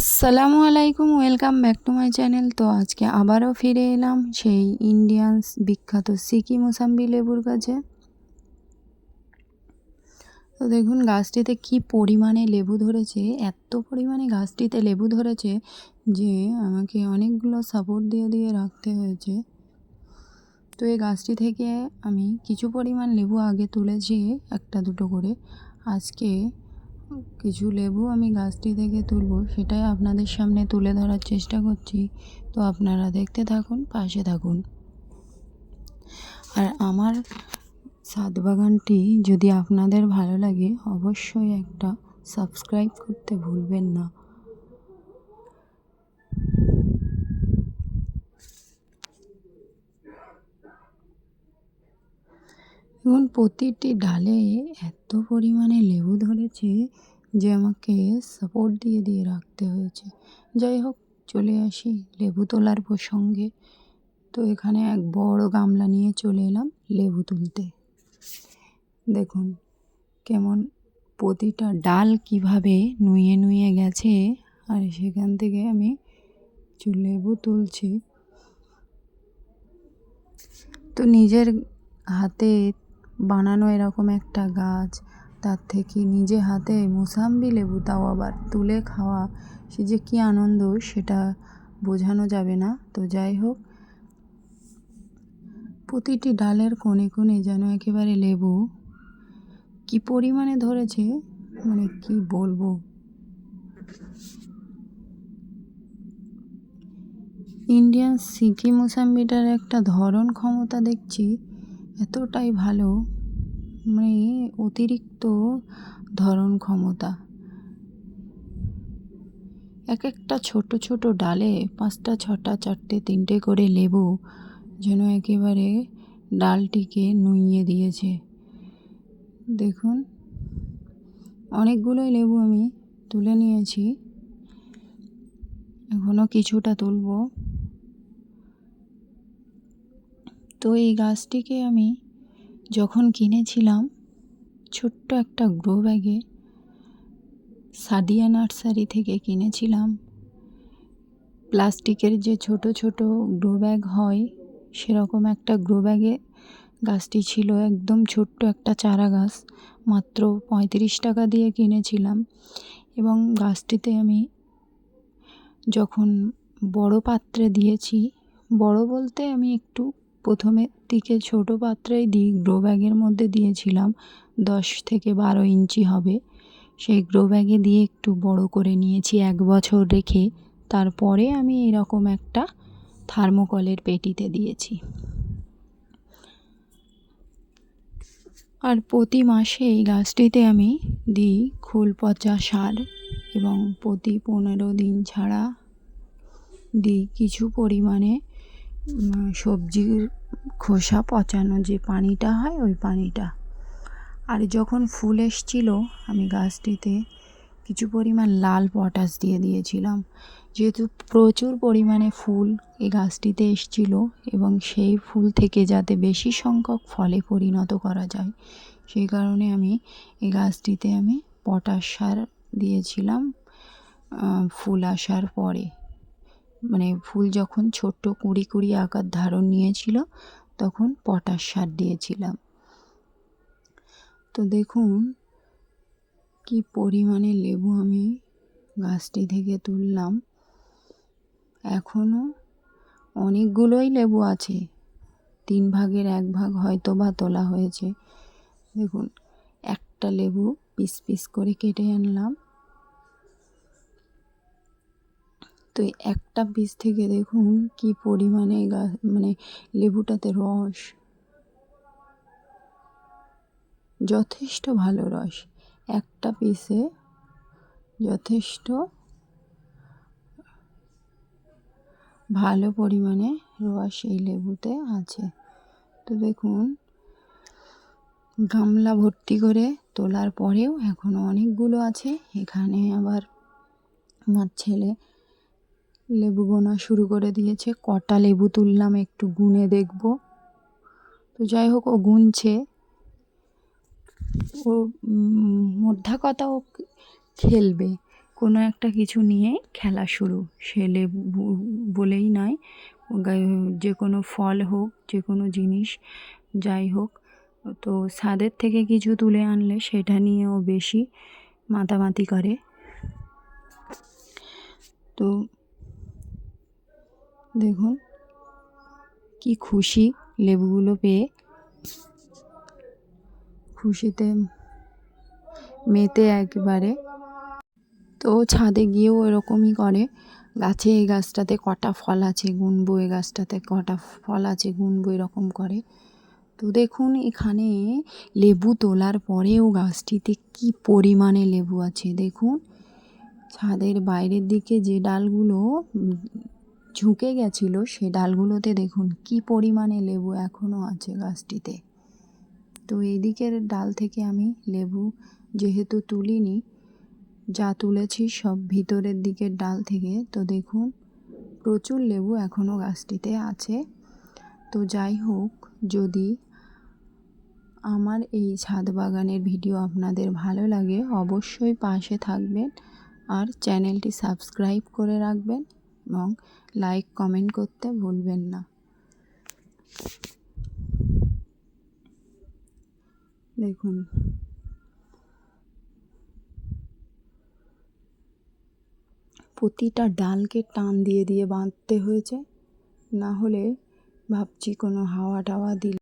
আসসালামু আলাইকুম, welcome back to my channel. তো আজকে আবারও ফিরে এলাম সেই ইন্ডিয়ানস বিখ্যাত সিকি মোসাম্বি লেবুর কাছে। তো দেখুন, গাছটিতে কি পরিমাণে লেবু ধরেছে, এত পরিমাণে গাছটিতে লেবু ধরেছে যে আমাকে অনেকগুলো সাপোর্ট দিয়ে দিয়ে রাখতে হয়েছে। তো এই গাছটি থেকে আমি কিছু পরিমাণ লেবু আগে তুলেছি, একটা দুটো করে। আজকে কিছু লেবু আমি গাছটি থেকে তুলব, সেটাই আপনাদের সামনে তুলে ধরার চেষ্টা করছি। তো আপনারা দেখতে থাকুন, পাশে থাকুন। আর আমার ছাদ বাগানটি যদি আপনাদের ভালো লাগে, অবশ্যই একটা সাবস্ক্রাইব করতে ভুলবেন না। এবং প্রতিটি ডালে পরিমাণে লেবু ধরেছে যে আমাকে সাপোর্ট দিয়ে দিয়ে রাখতে হয়েছে। যাই হোক, চলে আসি লেবু তোলার প্রসঙ্গে। তো এখানে এক বড় গামলা নিয়ে চলে এলাম লেবু তুলতে। দেখুন কেমন প্রতিটা ডাল কীভাবে নুয়ে নুয়ে গেছে, আর সেখান থেকে আমি কিছু লেবু তুলছি। তো নিজের হাতে বানানো এরকম একটা গাছ, তার থেকে নিজে হাতে মোসাম্বি লেবু তাও আবার তুলে খাওয়া, সে যে কী আনন্দ সেটা বোঝানো যাবে না। তো যাই হোক, প্রতিটি ডালের কোণে কোণে যেন একেবারে লেবু কি পরিমাণে ধরেছে মানে কি বলব? ইন্ডিয়ান সিকি মোসাম্বিটার একটা ধরন ক্ষমতা দেখছি এতটাই ভালো মানে অতিরিক্ত ধরন ক্ষমতা। এক একটা ছোট ছোট ডালে পাঁচটা, ছটা, চারটে, তিনটে করে লেবু যেন একেবারে ডালটিকে নুইয়ে দিয়েছে। দেখুন, অনেকগুলোই লেবু আমি তুলে নিয়েছি। এখনও কিছুটা তুলব। তো এই গাছটিকে আমি যখন কিনেছিলাম, ছোট্ট একটা গ্রো ব্যাগে সাদিয়া নার্সারি থেকে কিনেছিলাম। প্লাস্টিকের যে ছোট ছোট গ্রো ব্যাগ হয়, সেরকম একটা গ্রো ব্যাগে গাছটি ছিল একদম ছোট্ট একটা চারা গাছ, মাত্র পঁয়ত্রিশ টাকা দিয়ে কিনেছিলাম। এবং গাছটিতে আমি যখন বড় পাত্রে দিয়েছি, বড় বলতে আমি একটু প্রথমের দিকে ছোট পাত্রেই দিই গ্রো ব্যাগের মধ্যে দিয়েছিলাম, দশ থেকে বারো ইঞ্চি হবে। সেই গ্রো ব্যাগে দিয়ে একটু বড় করে নিয়েছি এক বছর রেখে। তারপরে আমি এরকম একটা থার্মোকলের পেটিতে দিয়েছি। আর প্রতি মাসে এই গাছটিতে আমি দিই খোল পচা সার এবং প্রতি পনেরো দিন ছাড়া দিই কিছু পরিমাণে সবজির খোসা পচানো যে পানিটা হয়, ওই পানিটা। আর যখন ফুল এসছিল, আমি গাছটিতে কিছু পরিমাণ লাল পটাশ দিয়ে দিয়েছিলাম। যেহেতু প্রচুর পরিমাণে ফুল এই গাছটিতে এসছিল এবং সেই ফুল থেকে যাতে বেশি সংখ্যক ফলে পরিণত করা যায়, সেই কারণে আমি এই গাছটিতে আমি পটাশ সার দিয়েছিলাম ফুল আসার পরে। মানে ফুল যখন ছোট্ট কুড়ি কুড়ি আকার ধারণ নিয়েছিল, তখন পটাশ সার দিয়েছিলাম। তো দেখুন, কি পরিমাণে লেবু আমি গাছটি থেকে তুললাম। এখনও অনেকগুলোই লেবু আছে। তিন ভাগের এক ভাগ হয়তো বা তোলা হয়েছে। দেখুন, একটা লেবু পিস পিস করে কেটে আনলাম। তো একটা পিস থেকে দেখুন কি পরিমাণে মানে লেবুটাতে রস। যথেষ্ট ভালো রস। একটা পিসে যথেষ্ট ভালো পরিমাণে রস এই লেবুতে আছে। তো দেখুন, গামলা ভর্তি করে তোলার পরেও এখনও অনেকগুলো আছে। এখানে আবার আমার ছেলে লেবু গোনা শুরু করে দিয়েছে। কটা লেবু তুললাম, একটু গুনে দেখব। তো যাই হোক, ও গুনছে। ও মধ্যা কথা ও খেলবে। কোনো একটা কিছু নিয়ে খেলা শুরু। সে লেবু বলেই নয়। যে কোনো ফল হোক, যে কোনো জিনিস, যাই হোক। তো ছাদের থেকে কিছু তুলে আনলে সেটা নিয়েও বেশি মাতামাতি করে। তো দেখুন, কি খুশি লেবুগুলো পেয়ে। খুশিতে মেতে একবারে। তো ছাদে গিয়েও এরকমই করে। গাছে এই গাছটাতে কটা ফল আছে গুনবো, এই গাছটাতে কটা ফল আছে গুনবো, এরকম করে। তো দেখুন, এখানে লেবু তোলার পরেও গাছটিতে কি পরিমাণে লেবু আছে। দেখুন, ছাদের বাইরের দিকে যে ডালগুলো ঝুঁকে গেছিল সে ডালগুলোতে দেখুন কি পরিমাণে লেবু এখনও আছে গাছটিতে। তো এই দিকের ডাল থেকে আমি লেবু যেহেতু তুলিনি, যা তুলেছি সব ভিতরের দিকের ডাল থেকে, তো দেখুন প্রচুর লেবু এখনও গাছটিতে আছে। তো যাই হোক, যদি আমার এই ছাদ বাগানের ভিডিও আপনাদের ভালো লাগে, অবশ্যই পাশে থাকবেন আর চ্যানেলটি সাবস্ক্রাইব করে রাখবেন। এবং লাইক কমেন্ট করতে ভুলবেন না। দেখুন। প্রতিটা ডালকে টান দিয়ে দিয়ে বাঁধতে হয়েছে, না হলে ভাবছি কোনো হাওয়া টাওয়া দিলে